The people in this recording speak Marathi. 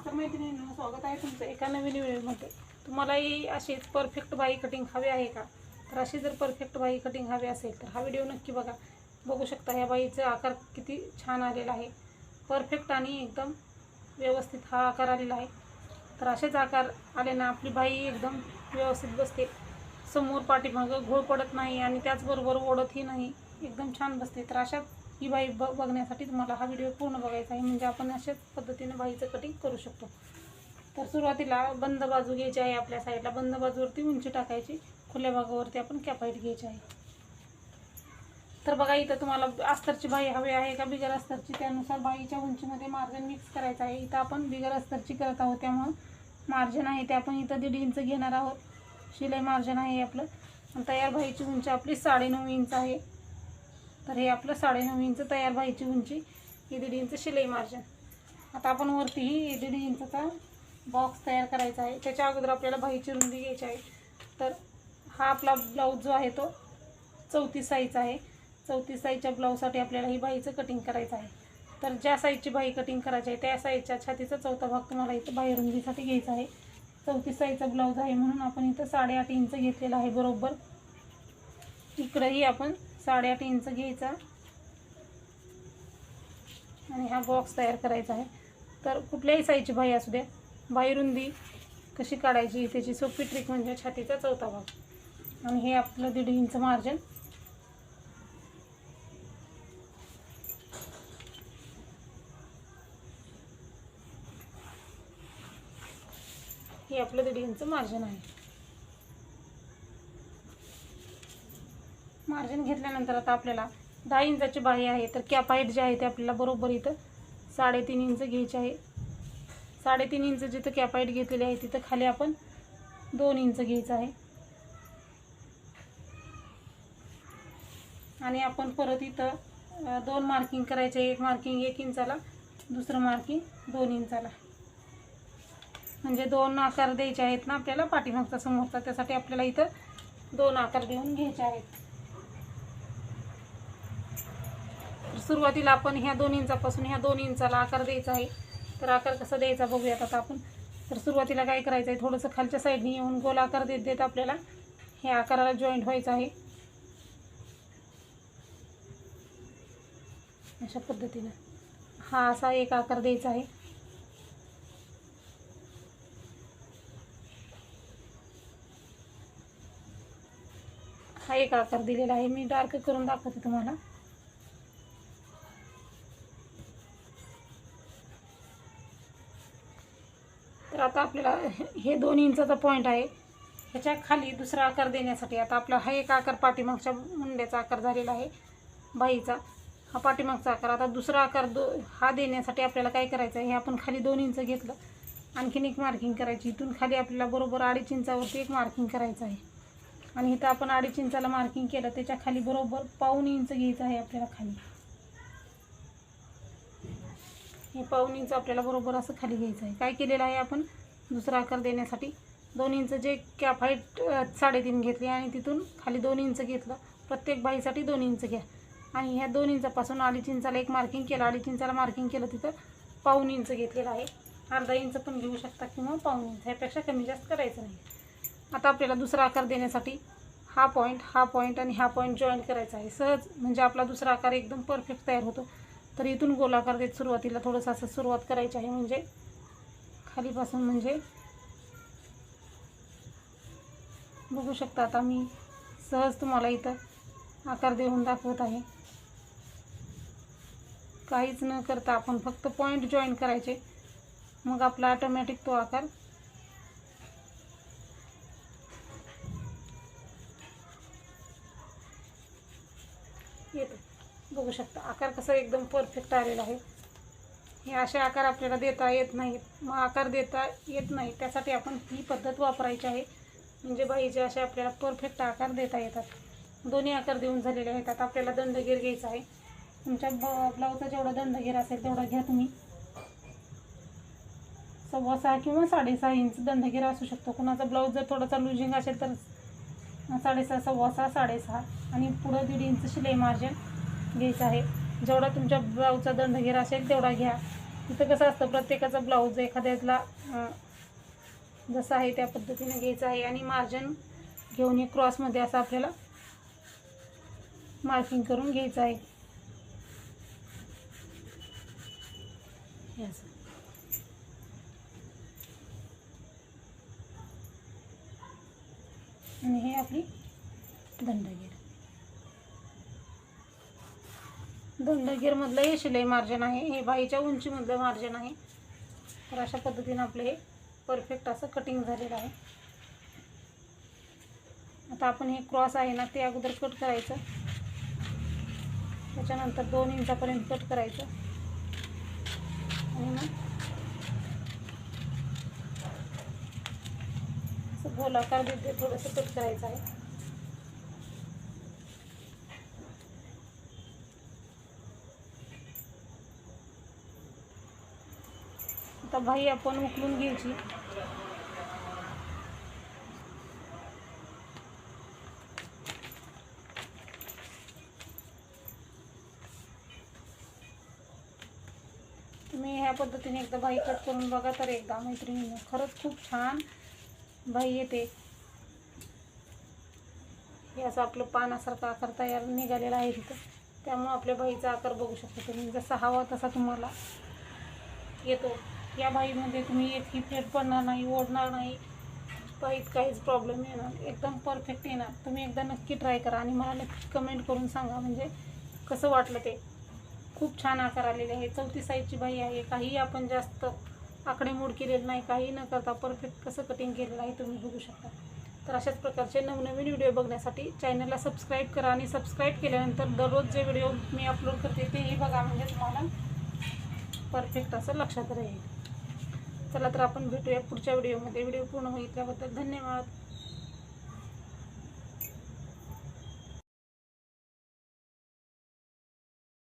नमस्कार मैत्रिणींनो स्वागत आहे तुमचं एका नवीन व्हिडिओमध्ये. तुम्हालाही अशीच परफेक्ट बाई कटिंग हवी आहे का? तर अशी जर परफेक्ट बाई कटिंग हवी असेल तर हा व्हिडिओ नक्की बघा. बघू शकता ह्या बाईचा आकार किती छान आलेला आहे. परफेक्ट आणि एकदम व्यवस्थित हा आकार आलेला आहे. तर असेच आकार आले ना आपली बाई एकदम व्यवस्थित बसते. समोर पाठीमागं घोळ पडत नाही आणि त्याचबरोबर ओढतही नाही. एकदम छान बसते. तर अशाच ही बाई ब बघण्यासाठी तुम्हाला हा व्हिडिओ पूर्ण बघायचा आहे. म्हणजे आपण अशाच पद्धतीने बाईचं कटिंग करू शकतो. तर सुरुवातीला बंद बाजू घ्यायची आहे आपल्या साईडला बंद बाजूवरती उंची टाकायची. खुल्या भागावरती आपण कॅपाईट घ्यायची आहे. तर बघा इथं तुम्हाला अस्तरची बाई हवी आहे का? बिगर अस्तरची. त्यानुसार बाईच्या उंचीमध्ये मार्जिन मिक्स करायचं आहे. इथं आपण बिगर अस्तरची करत आहोत. त्यामुळं मार्जिन आहे ते आपण इथं दीड इंच घेणार आहोत. शिलाई मार्जिन आहे आपलं. तयार बाईची उंची आपली साडेनऊ इंच आहे. तर हे आपलं साडेनऊ इंच तयार व्हायची उंची ही दीड इंच शिलाई मार्जिन आता आपण वरतीही दीड इंचचा बॉक्स तयार करायचा आहे. त्याच्या अगोदर आपल्याला भाईची रुंदी घ्यायची आहे. तर हा आपला ब्लाऊज जो आहे तो चौतीस साईजचा आहे. चौतीस साईजच्या ब्लाऊजसाठी आपल्याला ही बाईचं कटिंग करायचं आहे. तर ज्या साईजची बाई कटिंग करायची आहे त्या साईजच्या छातीचा चौथा भाग तुम्हाला इथं बाहेर रुंदीसाठी घ्यायचा आहे. चौतीस साईजचा ब्लाऊज आहे म्हणून आपण इथं साडेआठ इंच घेतलेला आहे बरोबर. इकडंही आपण साडेआठ इंच घ्यायचा. आणि हा बॉक्स तयार करायचा आहे. तर कुठल्याही साईजची बाई असू द्या बाई रुंदी कशी काढायची त्याची सोपी ट्रिक म्हणजे छातीचा चौथा भाग. आणि हे आपलं दीड इंच मार्जिन हे आपलं दीड इंच मार्जिन आहे. मार्जिन घेतल्यानंतर आता आपल्याला दहा इंचाची बाही आहे तर कॅप हाईट जे आहे ते आपल्याला बरोबर इथं साडेतीन इंच घ्यायची आहे. साडेतीन इंच जिथं कॅप हाईट घेतलेली आहे तिथं खाली आपण दोन इंच घ्यायचं आहे. आणि आपण परत इथं दोन मार्किंग करायचे एक मार्किंग एक इंचाला दुसरं मार्किंग दोन इंचाला. म्हणजे दोन आकार द्यायचे आहेत ना आपल्याला पाठीमागचा समोरचा. त्यासाठी आपल्याला इथं दोन आकार देऊन घ्यायचे आहेत. सुरुवातीला आपण ह्या दोन इंचापासून ह्या दोन इंचाला आकार द्यायचा आहे. तर आकार कसा द्यायचा बघूयात आता आपण. तर सुरुवातीला काय करायचं आहे थोडंसं खालच्या साईडने येऊन गोल आकार देत देत आपल्याला ह्या आकाराला जॉईंट व्हायचं आहे. अशा पद्धतीनं हा असा एक आकार द्यायचा आहे. हा एक आकार दिलेला आहे. मी डार्क करून दाखवते तुम्हाला. तर आता आपल्याला हे दोन इंचाचा पॉईंट आहे. ह्याच्या खाली दुसरा आकार देण्यासाठी आता आपला हा एक आकार पाठीमागच्या मुंड्याचा आकार झालेला आहे बाईचा. हा पाठीमागचा आकार. आता दुसरा आकार दो हा देण्यासाठी आपल्याला काय करायचं आहे? हे आपण खाली दोन इंच घेतलं. आणखीन एक मार्किंग करायची. इथून खाली आपल्याला बरोबर अडीच इंचावरती एक मार्किंग करायचं आहे. आणि इथं आपण अडीच इंचाला मार्किंग केलं. त्याच्याखाली बरोबर पाऊन इंच घ्यायचं आहे आपल्याला खाली. हे पाऊन इंच आपल्याला बरोबर असं खाली घ्यायचं आहे. काय केलेलं आहे आपण? दुसरा आकार देण्यासाठी. दोन इंच जे कॅप हाईट साडेतीन घेतली आणि तिथून खाली दोन इंच घेतलं. प्रत्येक बाईसाठी दोन इंच घ्या. आणि ह्या दोन इंचापासून अडीच इंचाला एक मार्किंग केलं. अडीच इंचाला मार्किंग केलं तिथं पाऊन इंच घेतलेलं आहे. अर्धा इंच पण घेऊ शकता किंवा पाऊन इंच. ह्यापेक्षा कमी जास्त करायचं नाही. आता आपल्याला दुसरा आकार देण्यासाठी हा पॉईंट हा पॉईंट आणि हा पॉईंट जॉईंट करायचा आहे. सहज म्हणजे आपला दुसरा आकार एकदम परफेक्ट तयार होतो. तर इथून गोलाकार देत सुरुवातीला थोडंसं असं सुरुवात करायची आहे म्हणजे खालीपासून म्हणजे बघू शकता आता मी सहज तुम्हाला इथं आकार देऊन दाखवत आहे. काहीच न करता आपण फक्त पॉईंट जॉईन करायचे. मग आपला ऑटोमॅटिक तो आकार येतो बघू शकता. आकार कसा एकदम परफेक्ट आलेला आहे. हे असे आकार आपल्याला देता येत नाहीत. मग आकार देता येत नाही. त्यासाठी आपण ही पद्धत वापरायची आहे. म्हणजे बाईचे असे आपल्याला परफेक्ट आकार देता येतात. दोन्ही आकार देऊन झालेले आहेत. आता आपल्याला दंडगीर घ्यायचा आहे. तुमच्या ब ब्लाऊजचा जेवढा दंडगीर असेल तेवढा घ्या तुम्ही. सव्वा सहा किंवा साडेसहा इंच दंडगीर असू शकतो. कुणाचा ब्लाऊज जर थोडासा लुजिंग असेल तर साडेसहा सव्वा सहा साडेसहा. आणि पुढं दीड इंच शिलाई मार्जिन घ्यायचं आहे. जेवढा तुमच्या ब्लाऊजचा दंडगीर असेल तेवढा घ्या. तिथं कसं असतं प्रत्येकाचा ब्लाऊज एखाद्याला जसं आहे त्या पद्धतीने घ्यायचं आहे. आणि मार्जन घेऊन हे क्रॉसमध्ये असं आपल्याला मार्किंग करून घ्यायचं आहे. आणि हे आपली दंडगीर दंडगीरमधलं हे शिलाई मार्जिन आहे. हे बाईच्या उंचीमधलं मार्जिन आहे. तर अशा पद्धतीनं आपलं हे परफेक्ट असं कटिंग झालेलं आहे. आता आपण हे क्रॉस आहे ना ते अगोदर कट करायचं. त्याच्यानंतर दोन इंचापर्यंत कट करायचं. आणि मग असं गोलाकार देते थोडंसं कट करायचं आहे. आता भाई आपण उकलून घ्यायची. तुम्ही ह्या पद्धतीने एकदा भाई कट करून बघा तर एकदा मैत्रिणीने. खरंच खूप छान भाई येते. हे असं आपलं पानासारखा आकार तयार निघालेला आहे तिथं त्यामुळं आपल्या भाईचा आकार बघू शकता तुम्ही. जसा हवा तसा तुम्हाला येतो. या बाईमध्ये तुम्ही एकही फेट पडणार नाही ओढणार नाही. बाईत काहीच प्रॉब्लेम येणार एकदम परफेक्ट येणार. तुम्ही एकदा नक्की ट्राय करा आणि मला नक्की कमेंट करून सांगा म्हणजे कसं वाटलं ते. खूप छान आकार आलेले आहे. चौथी साईजची बाई आहे. काही आपण जास्त आकडेमोड केलेलं नाही. काही न करता परफेक्ट कसं कटिंग केलेलं आहे तुम्ही बघू शकता. तर अशाच प्रकारचे नवनवीन व्हिडिओ बघण्यासाठी चॅनलला सबस्क्राईब करा आणि सबस्क्राईब केल्यानंतर दररोज जे व्हिडिओ मी अपलोड करते तेही बघा. म्हणजे तुम्हाला परफेक्ट असं लक्षात राहील. चला तर आपण भेटूया पुढच्या व्हिडिओमध्ये. व्हिडिओ पूर्ण बघितल्याबद्दल धन्यवाद.